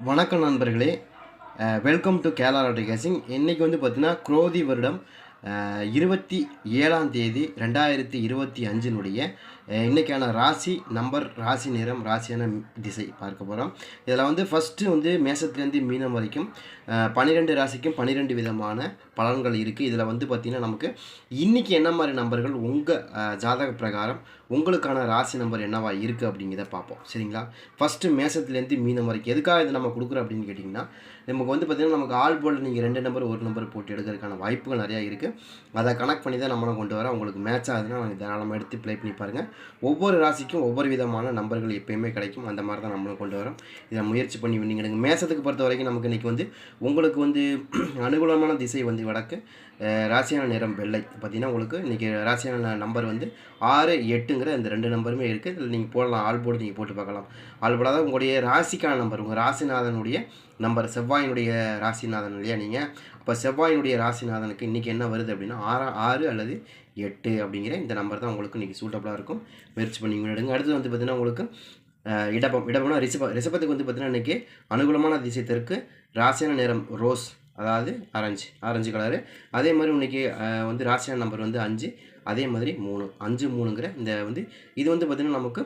வணக்கம் நண்பர்களே. Welcome to Kerala lottery guessing இன்றைக்கி வந்து பார்த்திங்கன்னா குரோதி வருடம் இருபத்தி ஏழாம் தேதி ரெண்டாயிரத்தி இருபத்தி அஞ்சினுடைய இன்றைக்கான ராசி நம்பர் ராசி நிறம் ராசியான திசை பார்க்க போகிறோம் இதில் வந்து ஃபஸ்ட்டு வந்து மேசத்துலேருந்து மீனம் வரைக்கும் பன்னிரெண்டு ராசிக்கும் பன்னிரெண்டு விதமான பலன்கள் இருக்குது இதில் வந்து பார்த்திங்கன்னா நமக்கு இன்றைக்கி என்ன மாதிரி நம்பர்கள் உங்கள் ஜாதக பிரகாரம் உங்களுக்கான ராசி நம்பர் என்னவா இருக்குது அப்படிங்கிறத பார்ப்போம். சரிங்களா? ஃபஸ்ட்டு மேசத்துலேருந்து மீனம் வரைக்கும் எதுக்காக இது நம்ம கொடுக்குறோம் அப்படின்னு கேட்டிங்கன்னா நமக்கு வந்து பார்த்திங்கன்னா நமக்கு ஆல் போல் நீங்கள் ரெண்டு நம்பர் ஒரு நம்பர் போட்டு எடுக்கிறதுக்கான வாய்ப்புகள் நிறையா இருக்குது அதை கனெக்ட் பண்ணி தான் நம்மளும் கொண்டு வரோம் உங்களுக்கு மேட்ச் ஆகுதுன்னா நாங்கள் தாராளமாக எடுத்து ப்ளே பண்ணி பாருங்கள் ஒவ்வொரு ராசிக்கும் ஒவ்வொரு விதமான நம்பர்கள் எப்பயுமே கிடைக்கும். அந்த மாதிரி தான் நம்மளும் கொண்டு வரோம். இதை முயற்சி பண்ணி வின்னிங் எடுங்க மேசத்துக்கு பொறுத்த வரைக்கும் நமக்கு இன்றைக்கி வந்து உங்களுக்கு வந்து அனுகூலமான திசை வந்து வடக்கு ராசியான நிறம் வெள்ளை. பார்த்தீங்கன்னா உங்களுக்கு இன்றைக்கி ராசியான நம்பர் வந்து ஆறு எட்டுங்கிற இந்த ரெண்டு நம்பருமே இருக்குது இதில் நீங்கள் போடலாம் ஆள் போர்டு நீங்கள் போட்டு பார்க்கலாம். ஆள் போடாத உங்களுடைய ராசிக்கான நம்பர் உங்கள் ராசிநாதனுடைய நம்பர் செவ்வாயினுடைய ராசிநாதன் இல்லையா நீங்கள் அப்போ செவ்வாயினுடைய ராசிநாதனுக்கு இன்றைக்கி என்ன வருது அப்படின்னா ஆறா ஆறு அல்லது எட்டு அப்படிங்கிற இந்த நம்பர் தான் உங்களுக்கு இன்றைக்கி சூட்டபுளாக இருக்கும். முயற்சி பண்ணி எடுங்க. அடுத்து வந்து பார்த்திங்கன்னா உங்களுக்கு இடப்பம் இடப்பம்னா ரிசப ரிசபத்துக்கு வந்து பார்த்திங்கன்னா இன்றைக்கி அனுகூலமான திசை தெற்கு ராசியான நிறம் ரோஸ் அதாவது ஆரஞ்சு ஆரஞ்சு கலரு அதே மாதிரி இன்னைக்கு வந்து ராசியான நம்பர் வந்து அஞ்சு அதே மாதிரி மூணு அஞ்சு மூணுங்கிற இந்த வந்து இது வந்து பார்த்திங்கன்னா நமக்கு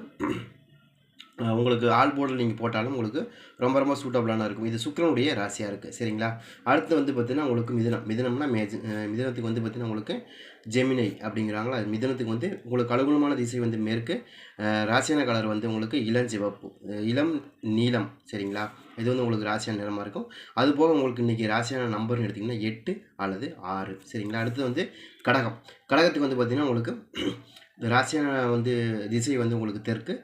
உங்களுக்கு ஆல் போர்டில் நீங்கள் போட்டாலும் உங்களுக்கு ரொம்ப ரொம்ப சூட்டபுளான இருக்கும். இது சுக்கிரனுடைய ராசியாக இருக்குது சரிங்களா? அடுத்து வந்து பார்த்திங்கன்னா உங்களுக்கு மிதனம். மிதனம்னா மேஜ் மிதனத்துக்கு வந்து பார்த்திங்கன்னா உங்களுக்கு ஜெமினை அப்படிங்கிறாங்களா? அது மிதுனத்துக்கு வந்து உங்களுக்கு அலுகுணமான திசை வந்து மேற்கு ராசியான கலர் வந்து உங்களுக்கு இளஞ்சிவப்பு இளம் நீளம் சரிங்களா? இது வந்து உங்களுக்கு ராசியான நிறமாக இருக்கும். அது போக உங்களுக்கு இன்றைக்கி ராசியான நம்பர்னு எடுத்திங்கன்னா எட்டு அல்லது ஆறு. சரிங்களா? அடுத்து வந்து கடகம். கடகத்துக்கு வந்து பார்த்திங்கன்னா உங்களுக்கு ராசியான வந்து திசை வந்து உங்களுக்கு தெற்கு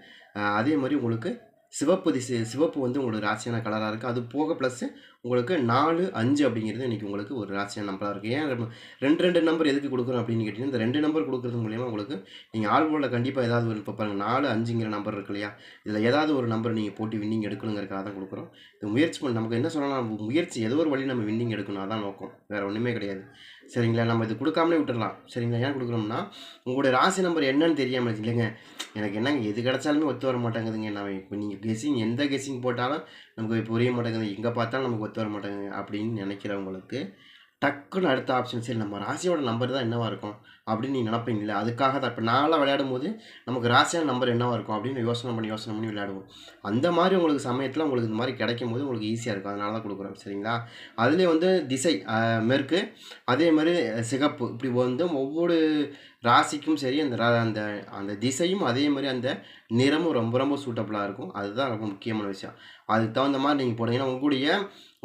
அதே மாதிரி உங்களுக்கு சிவப்பு திசை சிவப்பு வந்து உங்களுக்கு ராசியான கலராக இருக்குது அது போக ப்ளஸ்ஸு உங்களுக்கு நாலு அஞ்சு அப்படிங்கிறது இன்றைக்கி உங்களுக்கு ஒரு ராசியான நம்பராக இருக்குது ஏன் ரெண்டு ரெண்டு நம்பர் எதுக்கு கொடுக்குறோம் அப்படின்னு கேட்டிங்கன்னா இந்த ரெண்டு நம்பர் கொடுக்குறது மூலியமாக உங்களுக்கு நீங்கள் ஆல்போர்டில் கண்டிப்பாக ஏதாவது ஒரு இப்போ பாருங்கள் நாலு அஞ்சுங்கிற நம்பர் இருக்கு இல்லையா? இதில் ஏதாவது ஒரு நம்பர் நீங்கள் போட்டு வின்னிங் எடுக்கணுங்கிறக்காக தான் கொடுக்குறோம். இது முயற்சி பண்ணி நமக்கு என்ன சொல்லலாம் முயற்சி ஏதோ ஒரு வழி நம்ம வின்னிங் எடுக்கணும். அதான் நோக்கம். வேறு ஒன்றுமே கிடையாது. சரிங்களா? நம்ம இது கொடுக்காமலே விட்டுடலாம் சரிங்களா? ஏன் கொடுக்குறோம்னா உங்களுடைய ராசி நம்பர் என்னன்னு தெரியாமல் இல்லைங்க. எனக்கு என்னங்க எது கிடைச்சாலுமே ஒத்து வர மாட்டேங்குதுங்க. நான் இப்போ நீங்கள் கெஸிங் எந்த கெஸிங் போட்டாலும் நமக்கு புரிய மாட்டேங்குது. எங்கே பார்த்தாலும் நமக்கு ஒத்து வர மாட்டேங்குது அப்படின்னு நினைக்கிறவங்களுக்கு டக்குன்னு அடுத்த ஆப்ஷன் சரி நம்ம ராசியோட நம்பர் தான் என்னவாக இருக்கும் அப்படின்னு நீ நினைப்பீங்களே அதுக்காக தான். இப்போ நாளாக விளையாடும் போது நமக்கு ராசியான நம்பர் என்னவாக இருக்கும் அப்படின்னு யோசனை பண்ணி யோசனை பண்ணி விளையாடுவோம். அந்த மாதிரி உங்களுக்கு சமயத்தில் உங்களுக்கு இந்த மாதிரி கிடைக்கும் போது உங்களுக்கு ஈஸியாக இருக்கும். அதனால தான் கொடுக்குறோம். சரிங்களா? அதுலேயே வந்து திசை மேற்கு அதே மாதிரி சிகப்பு. இப்படி வந்து ஒவ்வொரு ராசிக்கும் சரி அந்த ரா- அந்த அந்த திசையும் அதே மாதிரி அந்த நிறமும் ரொம்ப ரொம்ப சூட்டபுளாக இருக்கும். அதுதான் ரொம்ப முக்கியமான விஷயம். அதுக்கு தகுந்த மாதிரி நீங்கள் போனீங்கன்னா உங்களுடைய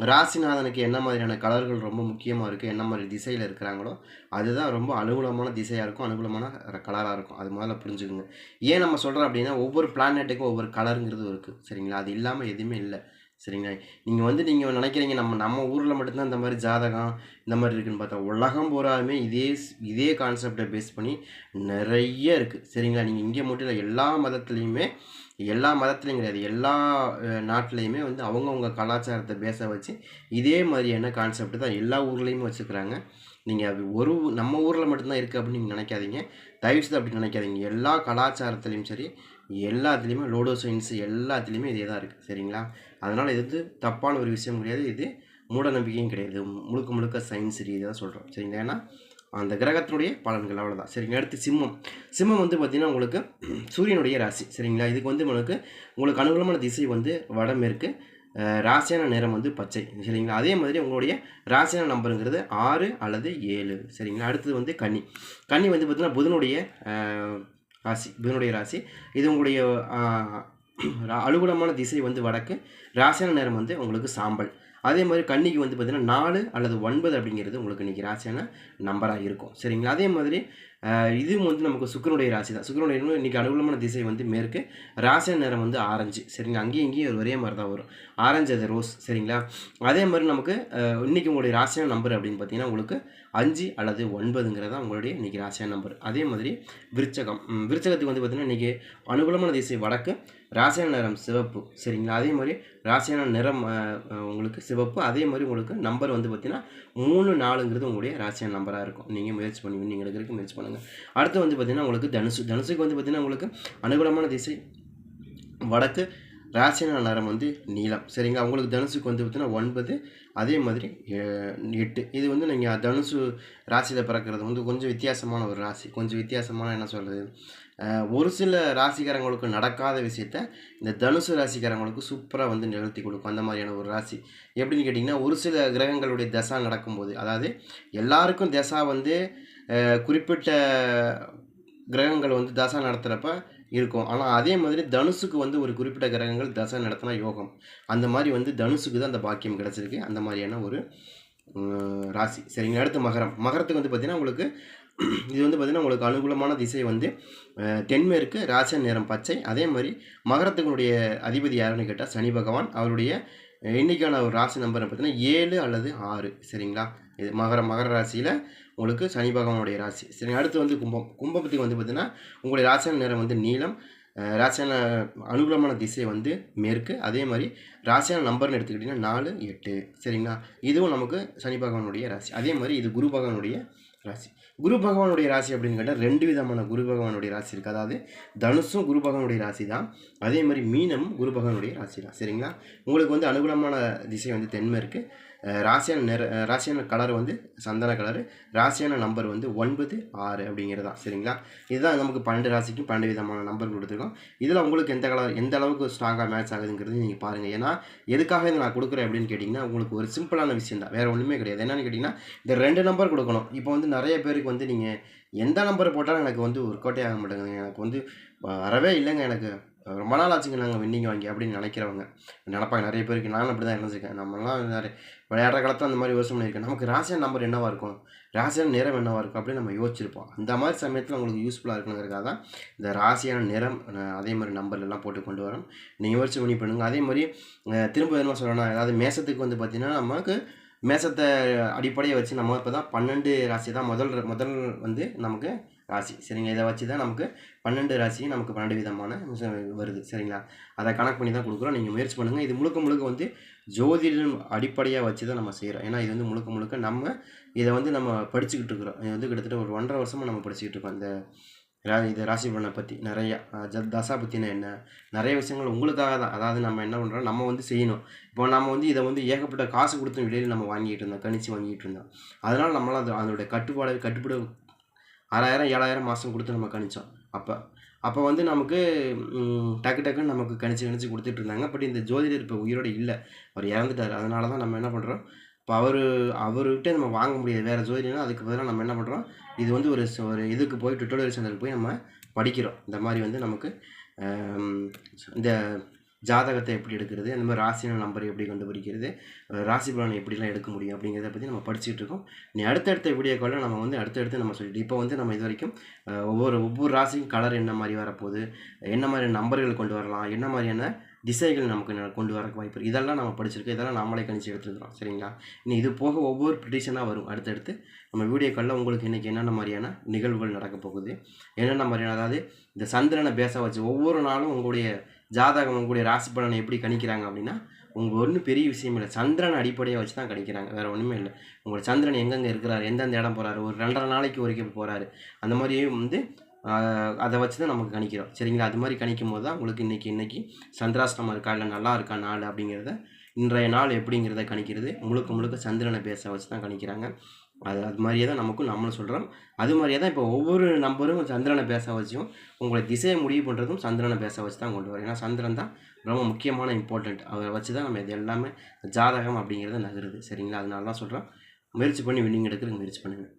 ராசிநாதனுக்கு என்ன மாதிரியான கலர்கள் ரொம்ப முக்கியமாக இருக்குது என்ன மாதிரி திசையில் இருக்கிறாங்களோ அதுதான் ரொம்ப அனுகூலமான திசையாக இருக்கும். அனுகூலமான கலராக இருக்கும். அது முதல்ல புரிஞ்சுக்குங்க. ஏன் நம்ம சொல்கிறோம் அப்படின்னா ஒவ்வொரு பிளானெட்டுக்கும் ஒவ்வொரு கலருங்கிறது இருக்குது சரிங்களா? அது இல்லாமல் எதுவுமே இல்லை. சரிங்களா நீங்கள் வந்து நீங்கள் நினைக்கிறீங்க நம்ம நம்ம ஊரில் மட்டும்தான் இந்த மாதிரி ஜாதகம் இந்த மாதிரி இருக்குதுன்னு பார்த்தா உலகம் பூராவுமே இதே ஸ்- இதே கான்செப்டை பேஸ் பண்ணி நிறைய இருக்குது சரிங்களா? நீங்கள் இங்கே மட்டும் இல்லை எல்லா மதத்துலேயுமே எல்லா மதத்துலேயும் கிடையாது. எல்லா நாட்டிலையுமே வந்து அவங்கவுங்க கலாச்சாரத்தை பேச வச்சு இதே மாதிரியான கான்செப்ட் தான் எல்லா ஊர்லேயுமே வச்சுக்கிறாங்க. நீங்கள் அது ஒரு நம்ம ஊரில் மட்டும்தான் இருக்குது அப்படின்னு நீங்கள் நினைக்காதீங்க. தயவுசெய்து அப்படி நினைக்காதீங்க. எல்லா கலாச்சாரத்துலேயும் சரி எல்லாத்துலேயுமே லோடோ சயின்ஸ் எல்லாத்துலேயுமே இதே தான் இருக்குது சரிங்களா? அதனால் இது வந்து தப்பான ஒரு விஷயம் கிடையாது. இது மூட நம்பிக்கையும் கிடையாது முழுக்க முழுக்க சயின்ஸ் ரீதியாக சொல்கிறோம் சரிங்களா? ஏன்னா அந்த கிரகத்தினுடைய பலன்கள் அவ்வளோதான் சரிங்க. அடுத்து சிம்மம். சிம்மம் வந்து பார்த்திங்கன்னா உங்களுக்கு சூரியனுடைய ராசி. சரிங்களா? இதுக்கு வந்து உங்களுக்கு உங்களுக்கு அனுகூலமான திசை வந்து வடமேற்கு ராசியான நிறம் வந்து பச்சை. சரிங்களா? அதே மாதிரி உங்களுடைய ராசியான நம்பருங்கிறது ஆறு அல்லது ஏழு. சரிங்களா? அடுத்தது வந்து கன்னி. கன்னி வந்து பார்த்திங்கன்னா புதனுடைய ராசி இதனுடைய ராசி. இது உங்களுடைய அலுவலமான திசை வந்து வடக்கு ராசியான நேரம் வந்து உங்களுக்கு சாம்பல். அதே மாதிரி கன்னிக்கு வந்து பார்த்திங்கன்னா நாலு அல்லது ஒன்பது அப்படிங்கிறது உங்களுக்கு இன்றைக்கி ராசியான நம்பராக இருக்கும். சரிங்களா? அதே மாதிரி இதுவும் வந்து நமக்கு சுக்கிரனுடைய ராசி தான். சுக்கிரனுடைய இன்றைக்கி அனுகூலமான திசை வந்து மேற்கு ராசியான நேரம் வந்து ஆரஞ்சு. சரிங்களா? அங்கேயும் இங்கேயும் ஒரே மாதிரி தான் வரும். ஆரஞ்சு அது ரோஸ். சரிங்களா? அதே மாதிரி நமக்கு இன்றைக்கி இன்னைக்கு உங்களுடைய ராசியான நம்பர் அப்படின்னு பார்த்தீங்கன்னா உங்களுக்கு அஞ்சு அல்லது ஒன்பதுங்கிறதா உங்களுடைய இன்றைக்கி ராசியான நம்பர் அதே மாதிரி விருச்சகம். விருச்சகத்துக்கு வந்து பார்த்திங்கன்னா இன்றைக்கி அனுகூலமான திசை வடக்கு ராசியான நிறம் சிவப்பு. சரிங்களா? அதே மாதிரி ராசியான நிறம் உங்களுக்கு சிவப்பு. அதே மாதிரி உங்களுக்கு நம்பர் வந்து பார்த்திங்கன்னா மூணு நாலுங்கிறது உங்களுடைய ராசியான நம்பராக இருக்கும். நீங்கள் முயற்சி பண்ணி நீங்கள் எடுக்கிறதுக்கு முயற்சி பண்ணுங்கள் அடுத்து வந்து பார்த்திங்கன்னா உங்களுக்கு தனுசு. தனுசுக்கு வந்து பார்த்திங்கன்னா உங்களுக்கு அனுகூலமான திசை வடக்கு. ராசியான நிறம் வந்து நீலம். சரிங்களா? உங்களுக்கு தனுசுக்கு வந்து பார்த்தீங்கன்னா ஒன்பது அதே மாதிரி எட்டு. இது வந்து நீங்கள் தனுசு ராசியில் பிறக்கிறது வந்து கொஞ்சம் வித்தியாசமான ஒரு ராசி. கொஞ்சம் வித்தியாசமான என்ன சொல்கிறது ஒரு சில ராசிக்காரங்களுக்கு நடக்காத விஷயத்த இந்த தனுசு ராசிக்காரங்களுக்கு சூப்பராக வந்து நிகழ்த்தி கொடுக்கும். அந்த மாதிரியான ஒரு ராசி. எப்படின்னு கேட்டிங்கன்னா ஒரு சில கிரகங்களுடைய தசா நடக்கும்போது அதாவது எல்லாருக்கும் தசா வந்து குறிப்பிட்ட கிரகங்கள் வந்து தசை நடத்துகிறப்ப இருக்கும். ஆனால் அதே மாதிரி தனுசுக்கு வந்து ஒரு குறிப்பிட்ட கிரகங்கள் தசை நடத்தினா யோகம். அந்த மாதிரி வந்து தனுசுக்கு தான் அந்த பாக்கியம் கிடச்சிருக்கு. அந்த மாதிரியான ஒரு ராசி. சரிங்க அடுத்து மகரம். மகரத்துக்கு வந்து பார்த்திங்கன்னா உங்களுக்கு இது வந்து பார்த்திங்கன்னா உங்களுக்கு அனுகூலமான திசை வந்து தென்மேற்கு ராசன் நேரம் பச்சை. அதே மாதிரி மகரத்துக்குடைய அதிபதி யாருன்னு கேட்டால் சனி பகவான். அவருடைய இன்றைக்கான ஒரு ராசி நம்பர் பார்த்தீங்கன்னா ஏழு அல்லது ஆறு. சரிங்களா? இது மகர மகர ராசியில் உங்களுக்கு சனி பகவானுடைய ராசி. சரி அடுத்து வந்து கும்பம். கும்பத்துக்கு வந்து பார்த்தீங்கன்னா உங்களுடைய ராசியான நேரம் வந்து நீளம் ராசியான அனுகூலமான திசை வந்து மேற்கு. அதே மாதிரி ராசியான நம்பர்னு எடுத்துக்கிட்டிங்கன்னா நாலு எட்டு. சரிங்களா? இதுவும் நமக்கு சனி பகவானுடைய ராசி. அதே மாதிரி இது குரு பகவானுடைய ராசி. குரு பகவானுடைய ராசி அப்படின்னு கேட்டால் ரெண்டு விதமான குரு பகவானுடைய ராசி இருக்குது அதாவது தனுஷும் குரு பகவானுடைய ராசி தான். அதே மாதிரி மீனமும் குரு பகவானுடைய ராசி தான். சரிங்களா? உங்களுக்கு வந்து அனுகூலமான திசை வந்து தென்மேற்கு. ராசியான நிற ராசியான கலர் வந்து சந்தன கலரு ராசியான நம்பர் வந்து ஒன்பது ஆறு அப்படிங்கிறது தான் சரிங்களா? இதுதான் நமக்கு பன்னெண்டு ராசிக்கும் பன்னெண்டு விதமான நம்பர் கொடுத்துருக்கோம். இதில் உங்களுக்கு எந்த கலர் எந்த அளவுக்கு ஸ்ட்ராங்காக மேட்ச் ஆகுதுங்கிறது நீங்கள் பாருங்கள் ஏன்னா எதுக்காக இதை நான் கொடுக்குறேன் அப்படின்னு கேட்டிங்கன்னா உங்களுக்கு ஒரு சிம்பிளான விஷயம் தான். வேறு ஒன்றுமே கிடையாது. என்னென்னு கேட்டிங்கன்னா இந்த ரெண்டு நம்பர் கொடுக்கணும். இப்போ வந்து நிறைய பேருக்கு வந்து நீங்கள் எந்த நம்பர் போட்டாலும் எனக்கு வந்து ஒர்க் அவுட்டே ஆக மாட்டேங்குது எனக்கு வந்து வரவே இல்லைங்க எனக்கு. ரொம்ப நாள் ஆச்சுங்க நாங்கள் வின்னிங் வாங்கி அப்படின்னு நினைக்கிறவங்க. நினைப்பாங்க நிறைய பேருக்கு நானும் அப்படி தான் நினச்சிருக்கேன் நம்மளாம் நிறைய விளையாடுற காலத்தில் அந்த மாதிரி யோசனை பண்ணியிருக்கேன் நமக்கு ராசியான நம்பர் என்னவாக இருக்கும்? ராசியான நிறம் என்னவாக இருக்கும் அப்படின்னு நம்ம யோசிச்சிருப்போம். அந்த மாதிரி சமயத்தில் உங்களுக்கு யூஸ்ஃபுல்லாக இருக்கணுங்கிறக்காக தான் இந்த ராசியான நிறம் அதே மாதிரி நம்பர் எல்லாம் போட்டு கொண்டு வரோம் நீங்கள் யோசிச்சு பண்ணி பண்ணுங்கள் அதே மாதிரி திரும்ப என்ன சொல்லணும் அதாவது மேசத்துக்கு வந்து பார்த்திங்கன்னா நமக்கு மேசத்தை அடிப்படையை வச்சு நம்ம இப்போ தான் பன்னெண்டு ராசி தான் முதல் முதல் வந்து நமக்கு ராசி. சரிங்க இதை வச்சு தான் நமக்கு பன்னெண்டு ராசி நமக்கு பன்னெண்டு விதமான வருது. சரிங்களா? அதை கணக்கு பண்ணி தான் கொடுக்குறோம். நீங்கள் முயற்சி பண்ணுங்கள் இது முழுக்க முழுக்க வந்து ஜோதிடம் அடிப்படையாக வச்சு தான் நம்ம செய்கிறோம் ஏன்னா இது வந்து முழுக்க முழுக்க நம்ம இதை வந்து நம்ம படிச்சுக்கிட்டு இருக்கிறோம். இது வந்து கிட்டத்தட்ட ஒரு ஒன்றரை வருஷமாக நம்ம படிச்சுக்கிட்டு இருக்கோம். இந்த ரா இது ராசி பலனை பற்றி நிறையா தசா பற்றினா என்ன? நிறைய விஷயங்கள் உங்களுக்காக தான். அதாவது நம்ம என்ன பண்ணுறோம் நம்ம வந்து செய்யணும். இப்போ நம்ம வந்து இதை வந்து ஏகப்பட்ட காசு கொடுத்து விலையில் நம்ம வாங்கிட்டு இருந்தோம். கணிச்சு வாங்கிட்டு இருந்தோம். அதனால் நம்மளால் அது அதோடைய கட்டுப்பாடு கட்டுப்பாடு ஆறாயிரம் ஏழாயிரம் மாதம் கொடுத்து நம்ம கணிச்சோம். அப்போ அப்போ வந்து நமக்கு டக்கு டக்குன்னு நமக்கு கணிச்சு கணிச்சு கொடுத்துட்டு இருந்தாங்க. பட் இந்த ஜோதிடர் இப்போ உயிரோடு இல்லை. அவர் இறந்துட்டார். அதனால தான் நம்ம என்ன பண்ணுறோம் இப்போ அவர் அவர்கிட்ட நம்ம வாங்க முடியாது. வேறு ஜோதிடம்னா அதுக்கு பதிலாக நம்ம என்ன பண்ணுறோம் இது வந்து ஒரு ஒரு இதுக்கு போய் டுட்டோரியல் சென்டருக்கு போய் நம்ம படிக்கிறோம். இந்த மாதிரி வந்து நமக்கு இந்த ஜாதகத்தை எப்படி எடுக்கிறது? அந்த மாதிரி ராசியான நம்பரை எப்படி கண்டுபிடிக்கிறது? ராசி பலனை எப்படிலாம் எடுக்க முடியும்? அப்படிங்கிறத பற்றி நம்ம படிச்சுட்டு இருக்கோம். நீ அடுத்தடுத்த வீடியோக்களில் நம்ம வந்து அடுத்தடுத்து நம்ம சொல்லிட்டு இப்போ வந்து நம்ம இது வரைக்கும் ஒவ்வொரு ஒவ்வொரு ராசிக்கும் கலர் என்ன மாதிரி வரப்போகுது? என்ன மாதிரி நம்பர்கள் கொண்டு வரலாம்? என்ன மாதிரியான திசைகள் நமக்கு கொண்டு வர வாய்ப்பு இருக்குது இதெல்லாம் நம்ம படிச்சிருக்கோம். இதெல்லாம் நம்மளே கணிச்சு எடுத்துருக்கிறோம். சரிங்களா? இனி இது போக ஒவ்வொரு ப்ரிடிஷனாக வரும். அடுத்தடுத்து நம்ம வீடியோக்களில் உங்களுக்கு இன்றைக்கி என்னென்ன மாதிரியான நிகழ்வுகள் நடக்க போகுது? என்னென்ன மாதிரியான அதாவது இந்த சந்திரனை பேச வச்சு ஒவ்வொரு நாளும் உங்களுடைய ஜாதகம் உங்களுடைய ராசி பலனை எப்படி கணிக்கிறாங்க அப்படின்னா உங்கள் ஒன்றும் பெரிய விஷயம் இல்லை. சந்திரன் அடிப்படையாக வச்சு தான் கணிக்கிறாங்க. வேறு ஒன்றுமே இல்லை. உங்களோட சந்திரன் எங்கெங்கே இருக்கிறாரு? எந்தெந்த இடம் போகிறாரு ஒரு ரெண்டரை நாளைக்கு வரைக்கும் போகிறாரு அந்த மாதிரியே வந்து அதை வச்சு தான் நமக்கு கணிக்கிறோம். சரிங்களா? அது மாதிரி கணிக்கும் போது தான் உங்களுக்கு இன்றைக்கி இன்றைக்கி சந்திராஷ்டமம் இருக்கா இல்லை நல்லா இருக்கா நாள் அப்படிங்கிறத இன்றைய நாள் எப்படிங்கிறத கணிக்கிறது முழுக்க முழுக்க சந்திரனை பேச வச்சு தான் கணிக்கிறாங்க. அது அது மாதிரியே தான் நமக்கும் நம்மளும் சொல்கிறோம் அது மாதிரியே தான் இப்போ ஒவ்வொரு நம்பரும் சந்திரனை பேச வச்சும் உங்களை திசையை முடிவு பண்ணுறதும் சந்திரனை பேச வச்சு தான் கொண்டு வரும். ஏன்னா சந்திரன் தான் ரொம்ப முக்கியமான இம்பார்ட்டண்ட் அவரை வச்சு தான் நம்ம இது எல்லாமே ஜாதகம் அப்படிங்கிறத நகருது. சரிங்களா? அதனால தான் சொல்கிறோம் முயற்சி பண்ணி வின்னிங் எடுக்கிறதுக்கு முயற்சி பண்ணுங்கள்